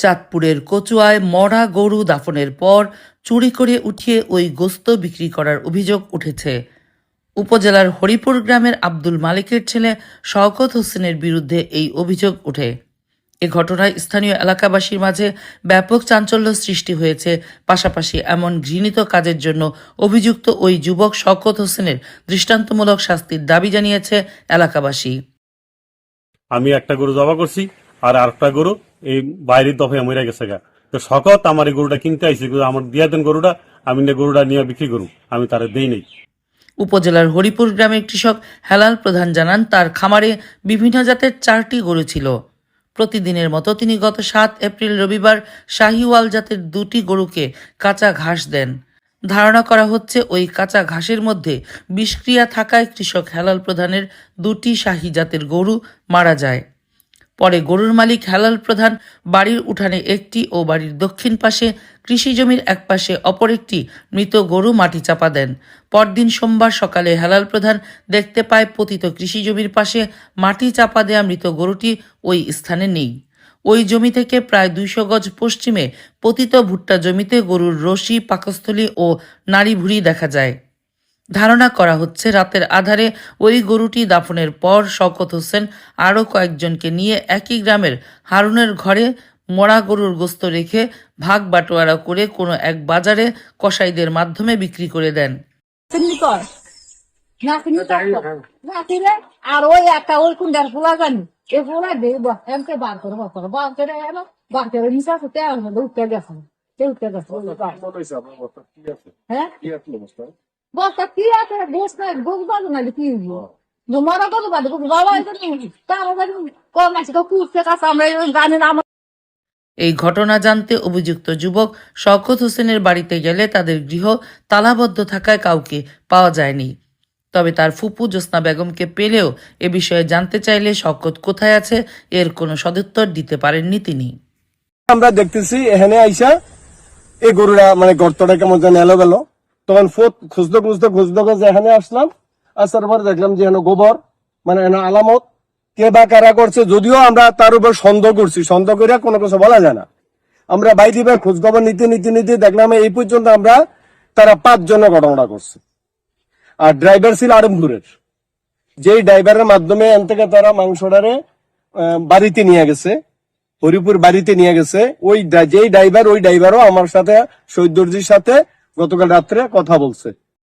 চাঁদপুরের কচুয়ায় মরা গরু দাফনের পর চুরি করে উঠিয়ে ওই গোস্ত বিক্রি করার অভিযোগ উঠেছে। উপজেলার হরিপুর গ্রামের আব্দুল মালিকের ছেলে শওকত হোসেনের বিরুদ্ধে এই অভিযোগ ওঠে। এ ঘটনায় স্থানীয় এলাকাবাসীর মাঝে ব্যাপক চাঞ্চল্য সৃষ্টি হয়েছে। পাশাপাশি এমন ঘৃণিত কাজের জন্য অভিযুক্ত ওই যুবক শওকত হোসেনের দৃষ্টান্তমূলক শাস্তির দাবি জানিয়েছে এলাকাবাসী। আমি একটা গরু জবা করছি। আর আরেকটা গরু, এই বাইরের দফায় মরে গেছে গা। তো শকত আমার এই গরুটা কিনতে কিন্তু আমার দিয়া দেন গরুটা, আমি গরুটা নিয়ে বিক্রি করুম, আমি তারে দেই নেই। উপজেলার হরিপুর গ্রামের কৃষক হেলাল প্রধান জানান, তার খামারে বিভিন্ন জাতের চারটি গরু ছিল। প্রতিদিনের মতো তিনি গত সাত এপ্রিল রবিবার শাহিওয়াল জাতের দুটি গরুকে কাঁচা ঘাস দেন। ধারণা করা হচ্ছে, ওই কাঁচা ঘাসের মধ্যে বিষক্রিয়া থাকায় কৃষক হেলাল প্রধানের দুটি শাহী জাতের গরু মারা যায়। পরে গরুর মালিক হেলাল প্রধান বাড়ির উঠানে একটি ও বাড়ির দক্ষিণ পাশে কৃষি জমির এক পাশে অপর একটি মৃত গরু মাটি চাপা দেন। পরদিন সোমবার সকালে হেলাল প্রধান দেখতে পায় পতিত কৃষি জমির পাশে মাটি চাপা দেয়া মৃত গরুটি ওই স্থানে নেই। ওই জমি থেকে প্রায় দুইশো গজ পশ্চিমে পতিত ভুট্টা জমিতে গরুর রশি, পাকস্থলী ও নাড়ি ভুড়ি দেখা যায়। ধারণা করা হচ্ছে রাতের আধারে ওই গরুটি দাফনের পর শওকত হোসেন আরও কয়েকজনকে নিয়ে একই গ্রামের হারুনের ঘরে মরা গরুর গোস্ত রেখে ভাগ বাটোয়ারা করে কোনো এক বাজারে কসাইদের মাধ্যমে বিক্রি করে দেন। আর ওই একটা ওই কুন্ডার ফুলা জানি। এ ফুলা দেব এমকে বার করে বার করে বার করে এলো বার করে নিশা তো তেল উঠতে গেছে। উঠতে গেছে। হ্যাঁ? বস্তা কি আছে? বস না বস বাজু না কি তো কুড়তে কাছে আমরা এই ঘটনা জানতে অভিযুক্ত যুবক শওকত হোসেনের বাড়িতে গেলে তাদের গৃহ তালাবদ্ধ থাকায় কাউকে পাওয়া যায়নি। তবে তার ফুপু জ্যোৎস্না বেগমকে পেলেও এ বিষয়ে জানতে চাইলে শওকত কোথায় আছে এর কোনো সদুত্তর দিতে পারেননি তিনি। আমরা দেখতেছি এখানে আইসা এই গরুরা মানে গর্তটা কেমন যেন এলো গেল তখন ফোত খুঁজতে খুঁজতে খুঁজতে খুঁজতে এখানে আসলাম, আসার পর দেখলাম যে এখানে গোবর মানে এখানে আলামত। কে বা কারা করছে, যদিও আমরা তার উপর সন্দেহ করছি, সন্দেহ করে কোনো কিছু বলা যায় না। আমরা বাইরে বা খোঁজ খবর নিতে নিতে নিতে দেখলাম এই পর্যন্ত আমরা তারা পাঁচ জন ঘটনাটা করছে। আর ড্রাইভার ছিল আরমপুরের। যেই ড্রাইভারের মাধ্যমে এন থেকে তারা মাংসটারে বাড়িতে নিয়ে গেছে, হরিপুর বাড়িতে নিয়ে গেছে, ওই যেই ড্রাইভার ওই ড্রাইভারও আমার সাথে শহীদ দর্জির সাথে গতকাল রাত্রে কথা বলছে।